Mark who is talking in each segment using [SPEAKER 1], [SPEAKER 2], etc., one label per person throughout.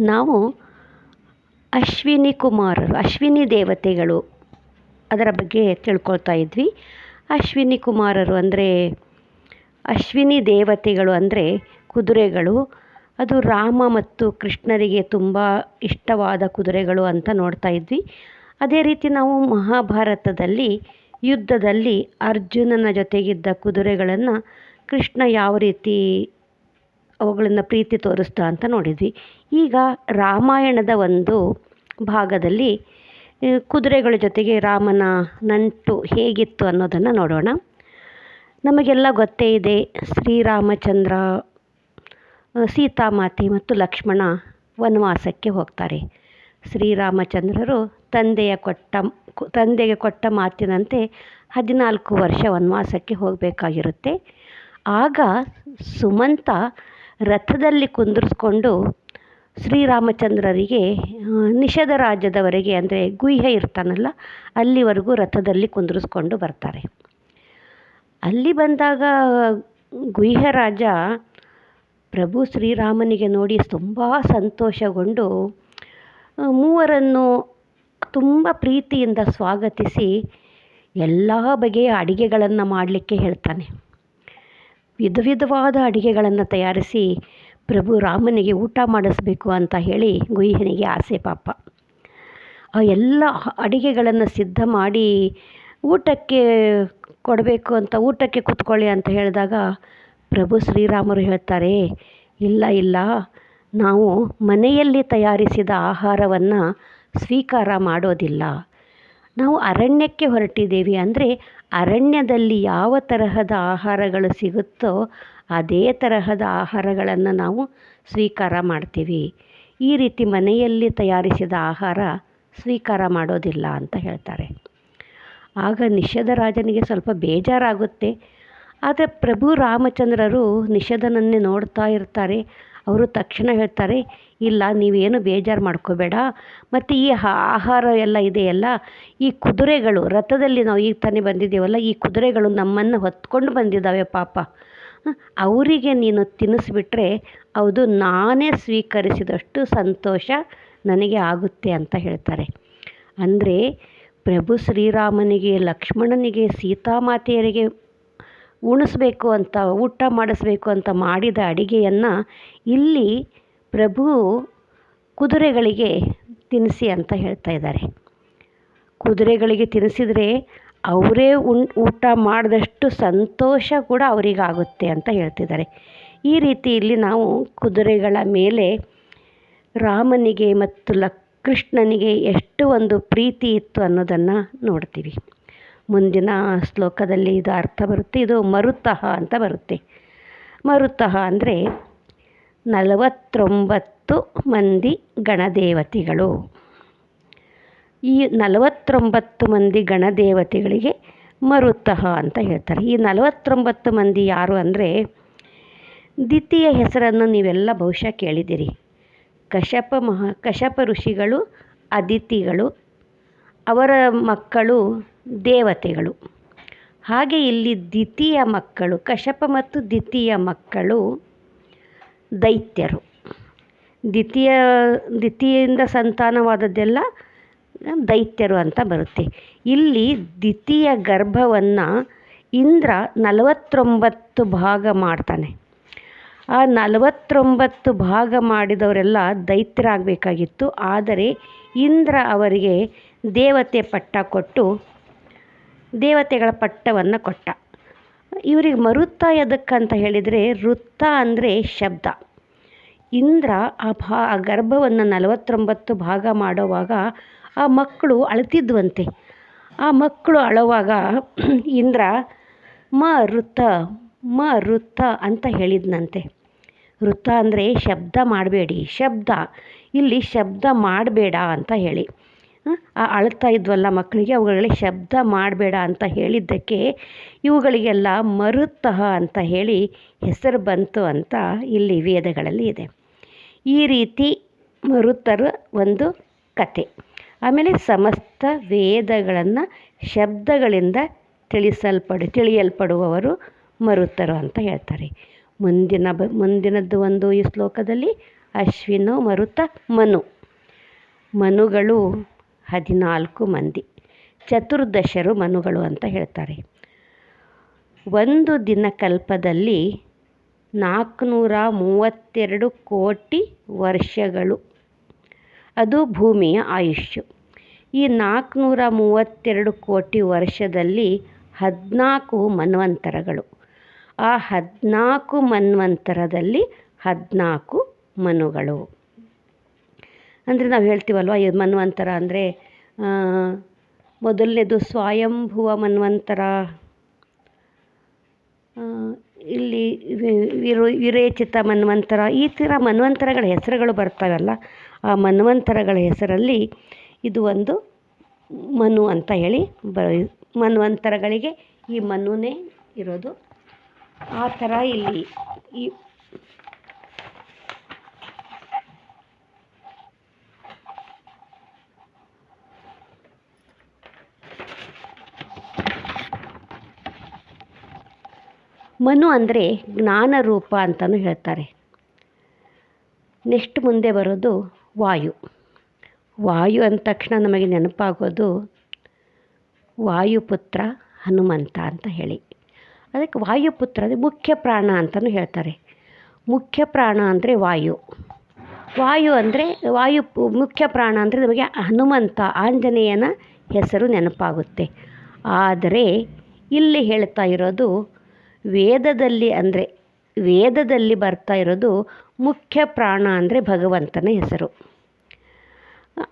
[SPEAKER 1] ನಾವು ಅಶ್ವಿನಿ ಕುಮಾರರು, ಅಶ್ವಿನಿ ದೇವತೆಗಳು ಅದರ ಬಗ್ಗೆ ತಿಳ್ಕೊಳ್ತಾ ಇದ್ವಿ. ಅಶ್ವಿನಿ ಕುಮಾರರು ಅಂದರೆ, ಅಶ್ವಿನಿ ದೇವತೆಗಳು ಅಂದರೆ ಕುದುರೆಗಳು. ಅದು ರಾಮ ಮತ್ತು ಕೃಷ್ಣರಿಗೆ ತುಂಬ ಇಷ್ಟವಾದ ಕುದುರೆಗಳು ಅಂತ ನೋಡ್ತಾ ಇದ್ವಿ. ಅದೇ ರೀತಿ ನಾವು ಮಹಾಭಾರತದಲ್ಲಿ, ಯುದ್ಧದಲ್ಲಿ ಅರ್ಜುನನ ಜೊತೆಗಿದ್ದ ಕುದುರೆಗಳನ್ನು ಕೃಷ್ಣ ಯಾವ ರೀತಿ ಅವುಗಳನ್ನು ಪ್ರೀತಿ ತೋರಿಸ್ತಾ ಅಂತ ನೋಡಿದ್ವಿ. ಈಗ ರಾಮಾಯಣದ ಒಂದು ಭಾಗದಲ್ಲಿ ಕುದುರೆಗಳ ಜೊತೆಗೆ ರಾಮನ ನಂಟು ಹೇಗಿತ್ತು ಅನ್ನೋದನ್ನು ನೋಡೋಣ. ನಮಗೆಲ್ಲ ಗೊತ್ತೇ ಇದೆ, ಶ್ರೀರಾಮಚಂದ್ರ ಸೀತಾಮಾತೆ ಮತ್ತು ಲಕ್ಷ್ಮಣ ವನವಾಸಕ್ಕೆ ಹೋಗ್ತಾರೆ. ಶ್ರೀರಾಮಚಂದ್ರರು ತಂದೆಯ ಕೊಟ್ಟ, ತಂದೆಗೆ ಕೊಟ್ಟ ಮಾತಿನಂತೆ ಹದಿನಾಲ್ಕು ವರ್ಷ ವನವಾಸಕ್ಕೆ ಹೋಗಬೇಕಾಗಿರುತ್ತೆ. ಆಗ ಸುಮಂತ ರಥದಲ್ಲಿ ಕುಂದಿರಿಸ್ಕೊಂಡು ಶ್ರೀರಾಮಚಂದ್ರರಿಗೆ ನಿಷಧ ರಾಜ್ಯದವರೆಗೆ ಅಂದರೆ ಗುಹ್ಯ ಇರ್ತಾನಲ್ಲ, ಅಲ್ಲಿವರೆಗೂ ರಥದಲ್ಲಿ ಕುಂದಿರಿಸ್ಕೊಂಡು ಬರ್ತಾರೆ. ಅಲ್ಲಿ ಬಂದಾಗ ಗುಹ್ಯ ರಾಜ ಪ್ರಭು ಶ್ರೀರಾಮನಿಗೆ ನೋಡಿ ತುಂಬ ಸಂತೋಷಗೊಂಡು ಮೂವರನ್ನು ತುಂಬ ಪ್ರೀತಿಯಿಂದ ಸ್ವಾಗತಿಸಿ ಎಲ್ಲ ಬಗೆಯ ಅಡಿಗೆಗಳನ್ನು ಮಾಡಲಿಕ್ಕೆ ಹೇಳ್ತಾನೆ. ವಿಧ ವಿಧವಾದ ಅಡುಗೆಗಳನ್ನು ತಯಾರಿಸಿ ಪ್ರಭು ರಾಮನಿಗೆ ಊಟ ಮಾಡಿಸ್ಬೇಕು ಅಂತ ಹೇಳಿ ಗುಹ್ಯನಿಗೆ ಆಸೆ ಪಾಪ. ಆ ಎಲ್ಲ ಅಡಿಗೆಗಳನ್ನು ಸಿದ್ಧ ಮಾಡಿ ಊಟಕ್ಕೆ ಕೊಡಬೇಕು ಅಂತ, ಊಟಕ್ಕೆ ಕೂತ್ಕೊಳ್ಳಿ ಅಂತ ಹೇಳಿದಾಗ ಪ್ರಭು ಶ್ರೀರಾಮರು ಹೇಳ್ತಾರೆ, ಇಲ್ಲ ಇಲ್ಲ, ನಾವು ಮನೆಯಲ್ಲಿ ತಯಾರಿಸಿದ ಆಹಾರವನ್ನು ಸ್ವೀಕಾರ ಮಾಡೋದಿಲ್ಲ. ನಾವು ಅರಣ್ಯಕ್ಕೆ ಹೊರಟಿದ್ದೇವೆ ಅಂದರೆ ಅರಣ್ಯದಲ್ಲಿ ಯಾವ ತರಹದ ಆಹಾರಗಳು ಸಿಗುತ್ತೋ ಅದೇ ತರಹದ ಆಹಾರಗಳನ್ನು ನಾವು ಸ್ವೀಕಾರ ಮಾಡ್ತೀವಿ. ಈ ರೀತಿ ಮನೆಯಲ್ಲಿ ತಯಾರಿಸಿದ ಆಹಾರ ಸ್ವೀಕಾರ ಮಾಡೋದಿಲ್ಲ ಅಂತ ಹೇಳ್ತಾರೆ. ಆಗ ನಿಷದ ರಾಜನಿಗೆ ಸ್ವಲ್ಪ ಬೇಜಾರಾಗುತ್ತೆ. ಆದರೆ ಪ್ರಭು ರಾಮಚಂದ್ರರು ನಿಷಧನನ್ನೇ ನೋಡ್ತಾ ಇರ್ತಾರೆ. ಅವರು ತಕ್ಷಣ ಹೇಳ್ತಾರೆ, ಇಲ್ಲ, ನೀವೇನು ಬೇಜಾರು ಮಾಡ್ಕೋಬೇಡ. ಮತ್ತು ಈ ಆಹಾರ ಎಲ್ಲ ಇದೆಯಲ್ಲ, ಈ ಕುದುರೆಗಳು, ರಥದಲ್ಲಿ ನಾವು ಈಗ ತಾನೇ ಬಂದಿದ್ದೀವಲ್ಲ, ಈ ಕುದುರೆಗಳು ನಮ್ಮನ್ನು ಹೊತ್ಕೊಂಡು ಬಂದಿದ್ದಾವೆ ಪಾಪ. ಅವರಿಗೆ ನೀನು ತಿನ್ನಿಸ್ಬಿಟ್ರೆ ಅದು ನಾನೇ ಸ್ವೀಕರಿಸಿದಷ್ಟು ಸಂತೋಷ ನನಗೆ ಆಗುತ್ತೆ ಅಂತ ಹೇಳ್ತಾರೆ. ಅಂದರೆ ಪ್ರಭು ಶ್ರೀರಾಮನಿಗೆ, ಲಕ್ಷ್ಮಣನಿಗೆ, ಸೀತಾಮಾತೆಯರಿಗೆ ಉಣಿಸ್ಬೇಕು ಅಂತ, ಊಟ ಮಾಡಿಸ್ಬೇಕು ಅಂತ ಮಾಡಿದ ಅಡಿಗೆಯನ್ನು ಇಲ್ಲಿ ಪ್ರಭು ಕುದುರೆಗಳಿಗೆ ತಿನ್ನಿಸಿ ಅಂತ ಹೇಳ್ತಾ ಇದ್ದಾರೆ. ಕುದುರೆಗಳಿಗೆ ತಿನ್ನಿಸಿದರೆ ಅವರೇ ಉಣ್, ಊಟ ಮಾಡಿದಷ್ಟು ಸಂತೋಷ ಕೂಡ ಅವರಿಗಾಗುತ್ತೆ ಅಂತ ಹೇಳ್ತಿದ್ದಾರೆ. ಈ ರೀತಿ ಇಲ್ಲಿ ನಾವು ಕುದುರೆಗಳ ಮೇಲೆ ರಾಮನಿಗೆ ಮತ್ತು ಲಕ್, ಕೃಷ್ಣನಿಗೆ ಎಷ್ಟು ಒಂದು ಪ್ರೀತಿ ಇತ್ತು ಅನ್ನೋದನ್ನು ನೋಡ್ತೀವಿ. ಮುಂದಿನ ಶ್ಲೋಕದಲ್ಲಿ ಇದು ಅರ್ಥ ಬರುತ್ತೆ. ಇದು ಮರುತಃ ಅಂತ ಬರುತ್ತೆ. ಮರುತಃ ಅಂದರೆ ನಲವತ್ತೊಂಬತ್ತು ಮಂದಿ ಗಣದೇವತೆಗಳು. ಈ ನಲವತ್ತೊಂಬತ್ತು ಮಂದಿ ಗಣದೇವತೆಗಳಿಗೆ ಮರುತಃ ಅಂತ ಹೇಳ್ತಾರೆ. ಈ ನಲವತ್ತೊಂಬತ್ತು ಮಂದಿ ಯಾರು ಅಂದರೆ ದ್ವಿತೀಯ ಹೆಸರನ್ನು ನೀವೆಲ್ಲ ಬಹುಶಃ ಕೇಳಿದ್ದೀರಿ. ಕಶಪ ಮಹಾ, ಕಶಪ ಋಷಿಗಳು, ಅದಿತಿಗಳು, ಅವರ ಮಕ್ಕಳು ದೇವತೆಗಳು. ಹಾಗೆ ಇಲ್ಲಿ ದ್ವಿತೀಯ ಮಕ್ಕಳು, ಕಶಪ ಮತ್ತು ದ್ವಿತೀಯ ಮಕ್ಕಳು ದೈತ್ಯರು. ದ್ವಿತೀಯ, ದ್ವಿತೀಯಿಂದ ಸಂತಾನವಾದದ್ದೆಲ್ಲ ದೈತ್ಯರು ಅಂತ ಬರುತ್ತೆ. ಇಲ್ಲಿ ದ್ವಿತೀಯ ಗರ್ಭವನ್ನು ಇಂದ್ರ ನಲವತ್ತೊಂಬತ್ತು ಭಾಗ ಮಾಡ್ತಾನೆ. ಆ ನಲವತ್ತೊಂಬತ್ತು ಭಾಗ ಮಾಡಿದವರೆಲ್ಲ ದೈತ್ಯರಾಗಬೇಕಾಗಿತ್ತು. ಆದರೆ ಇಂದ್ರ ಅವರಿಗೆ ದೇವತೆ ಪಟ್ಟ ಕೊಟ್ಟು ದೇವತೆಗಳ ಪಟ್ಟವನ್ನು ಕೊಟ್ಟ. ಇವರಿಗೆ ಮರುತ್ತ ಎದಕ್ಕಂತ ಹೇಳಿದರೆ ವೃತ್ತ ಅಂದರೆ ಶಬ್ದ. ಇಂದ್ರ ಆ ಭಾ, ಆ ಗರ್ಭವನ್ನು ನಲವತ್ತೊಂಬತ್ತು ಭಾಗ ಮಾಡೋವಾಗ ಆ ಮಕ್ಕಳು ಅಳತಿದ್ವಂತೆ. ಆ ಮಕ್ಕಳು ಅಳುವಾಗ ಇಂದ್ರ ಮ ಋತ ಮ ಋತ ಅಂತ ಹೇಳಿದ್ನಂತೆ. ವೃತ್ತ ಅಂದರೆ ಶಬ್ದ ಮಾಡಬೇಡಿ, ಶಬ್ದ. ಇಲ್ಲಿ ಶಬ್ದ ಮಾಡಬೇಡ ಅಂತ ಹೇಳಿ. ಆ ಅಳ್ತಾ ಇದ್ವಲ್ಲ ಮಕ್ಕಳಿಗೆ ಅವುಗಳಿಗೆ ಶಬ್ದ ಮಾಡಬೇಡ ಅಂತ ಹೇಳಿದ್ದಕ್ಕೆ ಇವುಗಳಿಗೆಲ್ಲ ಮರುತಃ ಅಂತ ಹೇಳಿ ಹೆಸರು ಬಂತು ಅಂತ ಇಲ್ಲಿ ವೇದಗಳಲ್ಲಿ ಇದೆ. ಈ ರೀತಿ ಮರುತರ ಒಂದು ಕತೆ. ಆಮೇಲೆ ಸಮಸ್ತ ವೇದಗಳನ್ನು ಶಬ್ದಗಳಿಂದ ತಿಳಿಸಲ್ಪಡು, ತಿಳಿಯಲ್ಪಡುವವರು ಮರುತರು ಅಂತ ಹೇಳ್ತಾರೆ. ಮುಂದಿನ ಬ, ಮುಂದಿನದ್ದು ಒಂದು ಈ ಶ್ಲೋಕದಲ್ಲಿ ಅಶ್ವಿನೋ ಮರುತ ಮನು. ಮನುಗಳು ಹದಿನಾಲ್ಕು ಮಂದಿ. ಚತುರ್ದಶರು ಮನುಗಳು ಅಂತ ಹೇಳ್ತಾರೆ. ಒಂದು ದಿನಕಲ್ಪದಲ್ಲಿ ನಾಲ್ಕುನೂರ ಮೂವತ್ತೆರಡು ಕೋಟಿ ವರ್ಷಗಳು. ಅದು ಭೂಮಿಯ ಆಯುಷ್ಯ. ಈ ನಾಲ್ಕುನೂರ ಮೂವತ್ತೆರಡು ಕೋಟಿ ವರ್ಷದಲ್ಲಿ ಹದಿನಾಲ್ಕು ಮನ್ವಂತರಗಳು. ಆ ಹದಿನಾಲ್ಕು ಮನ್ವಂತರದಲ್ಲಿ ಹದಿನಾಲ್ಕು ಮನುಗಳು. ಅಂದರೆ ನಾವು ಹೇಳ್ತೀವಲ್ವ, ಈ ಮನ್ವಂತರ ಅಂದರೆ ಮೊದಲನೇದು ಸ್ವಯಂಭುವ ಮನ್ವಂತರ. ಇಲ್ಲಿ ವಿರು, ವಿರೇಚಿತ ಮನ್ವಂತರ, ಈ ಥರ ಮನ್ವಂತರಗಳ ಹೆಸರುಗಳು ಬರ್ತಾವಲ್ಲ, ಆ ಮನ್ವಂತರಗಳ ಹೆಸರಲ್ಲಿ ಇದು ಒಂದು ಮನು ಅಂತ ಹೇಳಿ ಬ ಮನ್ವಂತರಗಳಿಗೆ ಈ ಮನುನೇ ಇರೋದು. ಆ ಥರ ಇಲ್ಲಿ ಈ ಮನು ಅಂದರೆ ಜ್ಞಾನರೂಪ ಅಂತಲೂ ಹೇಳ್ತಾರೆ. ನೆಕ್ಸ್ಟ್ ಮುಂದೆ ಬರೋದು ವಾಯು. ವಾಯು ಅಂದ ತಕ್ಷಣ ನಮಗೆ ನೆನಪಾಗೋದು ವಾಯುಪುತ್ರ ಹನುಮಂತ ಅಂತ ಹೇಳಿ. ಅದಕ್ಕೆ ವಾಯುಪುತ್ರ ಅಂದರೆ ಮುಖ್ಯ ಪ್ರಾಣ ಅಂತಲೂ ಹೇಳ್ತಾರೆ. ಮುಖ್ಯ ಪ್ರಾಣ ಅಂದರೆ ವಾಯು. ವಾಯು ಅಂದರೆ ವಾಯು ಮುಖ್ಯ ಪ್ರಾಣ ಅಂದರೆ ನಮಗೆ ಹನುಮಂತ ಆಂಜನೇಯನ ಹೆಸರು ನೆನಪಾಗುತ್ತೆ. ಆದರೆ ಇಲ್ಲಿ ಹೇಳ್ತಾ ಇರೋದು ವೇದದಲ್ಲಿ ಅಂದರೆ ವೇದದಲ್ಲಿ ಬರ್ತಾ ಇರೋದು ಮುಖ್ಯ ಪ್ರಾಣ ಅಂದರೆ ಭಗವಂತನ ಹೆಸರು.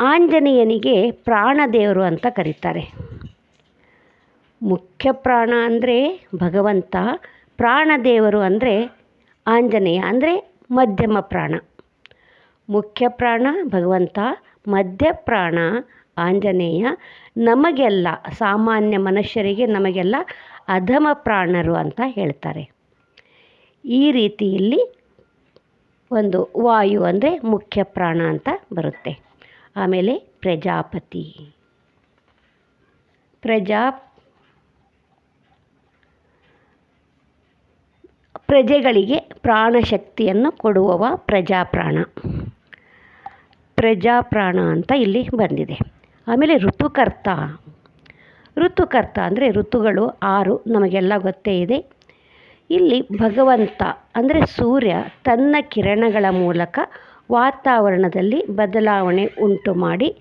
[SPEAKER 1] ಆಂಜನೇಯನಿಗೆ ಪ್ರಾಣದೇವರು ಅಂತ ಕರೀತಾರೆ. ಮುಖ್ಯ ಪ್ರಾಣ ಅಂದರೆ ಭಗವಂತ ಪ್ರಾಣದೇವರು ಅಂದರೆ ಆಂಜನೇಯ ಅಂದರೆ ಮಧ್ಯಮ ಪ್ರಾಣ. ಮುಖ್ಯ ಪ್ರಾಣ ಭಗವಂತ ಮಧ್ಯ ಪ್ರಾಣ ಆಂಜನೇಯ, ನಮಗೆಲ್ಲ, ಸಾಮಾನ್ಯ ಮನುಷ್ಯರಿಗೆ ನಮಗೆಲ್ಲ ಅಧಮ ಪ್ರಾಣರು ಅಂತ ಹೇಳ್ತಾರೆ. ಈ ರೀತಿಯಲ್ಲಿ ಒಂದು ವಾಯು ಅಂದರೆ ಮುಖ್ಯ ಪ್ರಾಣ ಅಂತ ಬರುತ್ತೆ. ಆಮೇಲೆ ಪ್ರಜಾಪತಿ. ಪ್ರಜಾ ಪ್ರಜೆಗಳಿಗೆ ಪ್ರಾಣಶಕ್ತಿಯನ್ನು ಕೊಡುವವ ಪ್ರಜಾಪ್ರಾಣ. ಪ್ರಜಾಪ್ರಾಣ ಅಂತ ಇಲ್ಲಿ ಬಂದಿದೆ. ಆಮೇಲೆ ಋತುಕರ್ತ. ಋತುಕರ್ತ ಅಂದರೆ ಋತುಗಳು ಆರು ನಮಗೆಲ್ಲ ಗೊತ್ತೇ ಇದೆ. ಇಲ್ಲಿ ಭಗವಂತ ಅಂದರೆ ಸೂರ್ಯ ತನ್ನ ಕಿರಣಗಳ ಮೂಲಕ ವಾತಾವರಣದಲ್ಲಿ ಬದಲಾವಣೆ ಉಂಟು ಮಾಡಿ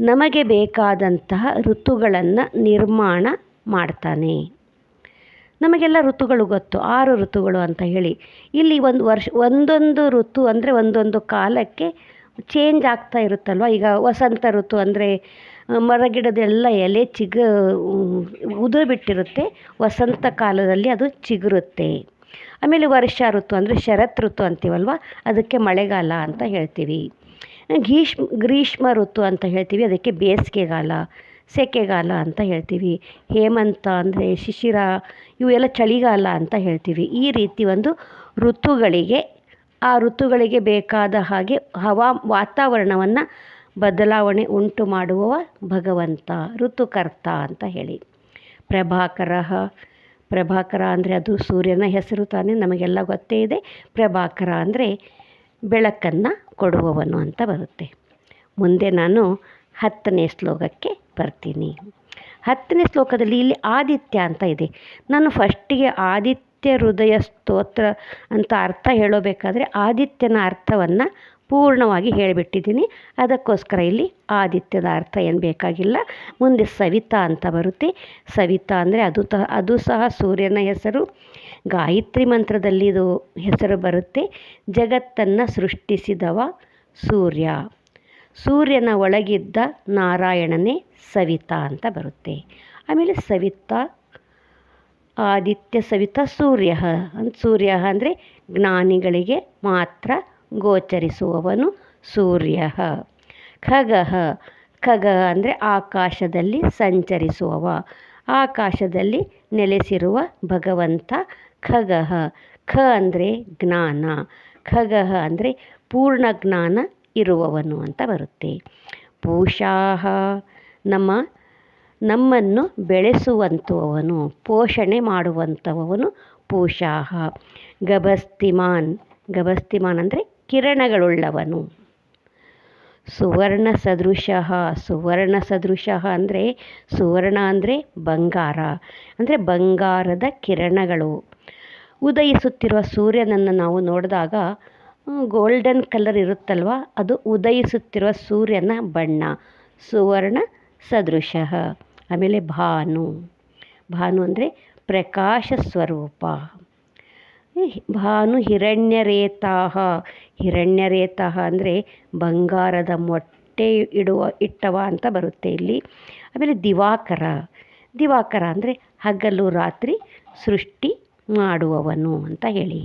[SPEAKER 1] ನಮಗೆ ಬೇಕಾದಂತಹ ಋತುಗಳನ್ನು ನಿರ್ಮಾಣ ಮಾಡ್ತಾನೆ. ನಮಗೆಲ್ಲ ಋತುಗಳು ಗೊತ್ತು, ಆರು ಋತುಗಳು ಅಂತ ಹೇಳಿ. ಇಲ್ಲಿ ಒಂದು ವರ್ಷ, ಒಂದೊಂದು ಋತು ಅಂದರೆ ಒಂದೊಂದು ಕಾಲಕ್ಕೆ ಚೇಂಜ್ ಆಗ್ತಾ ಇರುತ್ತಲ್ವ? ಈಗ ವಸಂತ ಋತು ಅಂದರೆ ಮರಗಿಡದೆಲ್ಲ ಎಲೆ ಚಿಗ ಉದುರು ಬಿಟ್ಟಿರುತ್ತೆ ವಸಂತ ಕಾಲದಲ್ಲಿ ಅದು ಚಿಗುರುತ್ತೆ. ಆಮೇಲೆ ವರ್ಷ ಋತು ಅಂದರೆ ಶರತ್ ಋತು ಅಂತೀವಲ್ವ? ಅದಕ್ಕೆ ಮಳೆಗಾಲ ಅಂತ ಹೇಳ್ತೀವಿ. ಗ್ರೀಷ್ಮ ಗ್ರೀಷ್ಮ ಋತು ಅಂತ ಹೇಳ್ತೀವಿ. ಅದಕ್ಕೆ ಬೇಸಿಗೆಗಾಲ, ಸೆಕೆಗಾಲ ಅಂತ ಹೇಳ್ತೀವಿ. ಹೇಮಂತ ಅಂದರೆ ಶಿಶಿರ, ಇವೆಲ್ಲ ಚಳಿಗಾಲ ಅಂತ ಹೇಳ್ತೀವಿ. ಈ ರೀತಿ ಒಂದು ಋತುಗಳಿಗೆ ಆ ಋತುಗಳಿಗೆ ಬೇಕಾದ ಹಾಗೆ ಹವಾ ವಾತಾವರಣವನ್ನು ಬದಲಾವಣೆ ಉಂಟು ಮಾಡುವವ ಭಗವಂತ, ಋತುಕರ್ತ ಅಂತ ಹೇಳಿ. ಪ್ರಭಾಕರ ಪ್ರಭಾಕರ ಅಂದರೆ ಅದು ಸೂರ್ಯನ ಹೆಸರು ತಾನೇ ನಮಗೆಲ್ಲ ಗೊತ್ತೇ ಇದೆ. ಪ್ರಭಾಕರ ಅಂದರೆ ಬೆಳಕನ್ನು ಕೊಡುವವನು ಅಂತ ಬರುತ್ತೆ. ಮುಂದೆ ನಾನು ಹತ್ತನೇ ಶ್ಲೋಕಕ್ಕೆ ಬರ್ತೀನಿ. ಹತ್ತನೇ ಶ್ಲೋಕದಲ್ಲಿ ಇಲ್ಲಿ ಆದಿತ್ಯ ಅಂತ ಇದೆ. ನಾನು ಫಸ್ಟಿಗೆ ಆದಿತ್ಯ ಹೃದಯ ಸ್ತೋತ್ರ ಅಂತ ಅರ್ಥ ಹೇಳಬೇಕಾದ್ರೆ ಆದಿತ್ಯನ ಅರ್ಥವನ್ನು ಪೂರ್ಣವಾಗಿ ಹೇಳಿಬಿಟ್ಟಿದ್ದೀನಿ. ಅದಕ್ಕೋಸ್ಕರ ಇಲ್ಲಿ ಆದಿತ್ಯದ ಅರ್ಥ ಏನು ಬೇಕಾಗಿಲ್ಲ. ಮುಂದೆ ಸವಿತಾ ಅಂತ ಬರುತ್ತೆ. ಸವಿತಾ ಅಂದರೆ ಅದು ತ, ಅದು ಸಹ ಸೂರ್ಯನ ಹೆಸರು. ಗಾಯತ್ರಿ ಮಂತ್ರದಲ್ಲಿ ಇದು ಹೆಸರು ಬರುತ್ತೆ. ಜಗತ್ತನ್ನು ಸೃಷ್ಟಿಸಿದವ ಸೂರ್ಯ. ಸೂರ್ಯನ ಒಳಗಿದ್ದ ನಾರಾಯಣನೇ ಸವಿತಾ ಅಂತ ಬರುತ್ತೆ. ಆಮೇಲೆ ಸವಿತಾ ಆದಿತ್ಯ ಸವಿತಾ ಸೂರ್ಯ. ಸೂರ್ಯ ಅಂದರೆ ಜ್ಞಾನಿಗಳಿಗೆ ಮಾತ್ರ ಗೋಚರಿಸುವವನು ಸೂರ್ಯ. ಖಗಃ, ಖಗ ಅಂದರೆ ಆಕಾಶದಲ್ಲಿ ಸಂಚರಿಸುವವ. ಆಕಾಶದಲ್ಲಿ ನೆಲೆಸಿರುವ ಭಗವಂತ ಖಗಃ. ಖ ಅಂದರೆ ಜ್ಞಾನ. ಖಗಃ ಅಂದರೆ ಪೂರ್ಣ ಜ್ಞಾನ ಇರುವವನು ಅಂತ ಬರುತ್ತೆ. ಪೂಷಾಹ, ನಮ್ಮ ನಮ್ಮನ್ನು ಬೆಳೆಸುವಂಥವನು ಪೋಷಣೆ ಮಾಡುವಂಥವನು ಪೂಷಾಹ. ಗಭಸ್ತಿಮಾನ್ ಗಭಸ್ತಿಮಾನ್ ಅಂದರೆ ಕಿರಣಗಳುಳ್ಳವನು. ಸುವರ್ಣ ಸದೃಶಃ ಸುವರ್ಣ ಸದೃಶಃ ಅಂದರೆ ಸುವರ್ಣ ಅಂದರೆ ಬಂಗಾರ, ಅಂದರೆ ಬಂಗಾರದ ಕಿರಣಗಳು. ಉದಯಿಸುತ್ತಿರುವ ಸೂರ್ಯನನ್ನು ನಾವು ನೋಡಿದಾಗ ಗೋಲ್ಡನ್ ಕಲರ್ ಇರುತ್ತಲ್ವ? ಅದು ಉದಯಿಸುತ್ತಿರುವ ಸೂರ್ಯನ ಬಣ್ಣ, ಸುವರ್ಣ ಸದೃಶ. ಆಮೇಲೆ ಭಾನು. ಭಾನು ಅಂದರೆ ಪ್ರಕಾಶ ಸ್ವರೂಪ. ಭಾನು ಹಿರಣ್ಯರೇತಾಹ. ಹಿರಣ್ಯರೇತಾಹ ಅಂದರೆ ಬಂಗಾರದ ಮೊಟ್ಟೆ ಇಡುವ, ಇಟ್ಟವ ಅಂತ ಬರುತ್ತೆ ಇಲ್ಲಿ. ಆಮೇಲೆ ದಿವಾಕರ. ದಿವಾಕರ ಅಂದರೆ ಹಗಲು ರಾತ್ರಿ ಸೃಷ್ಟಿ ಮಾಡುವವನು ಅಂತ ಹೇಳಿ.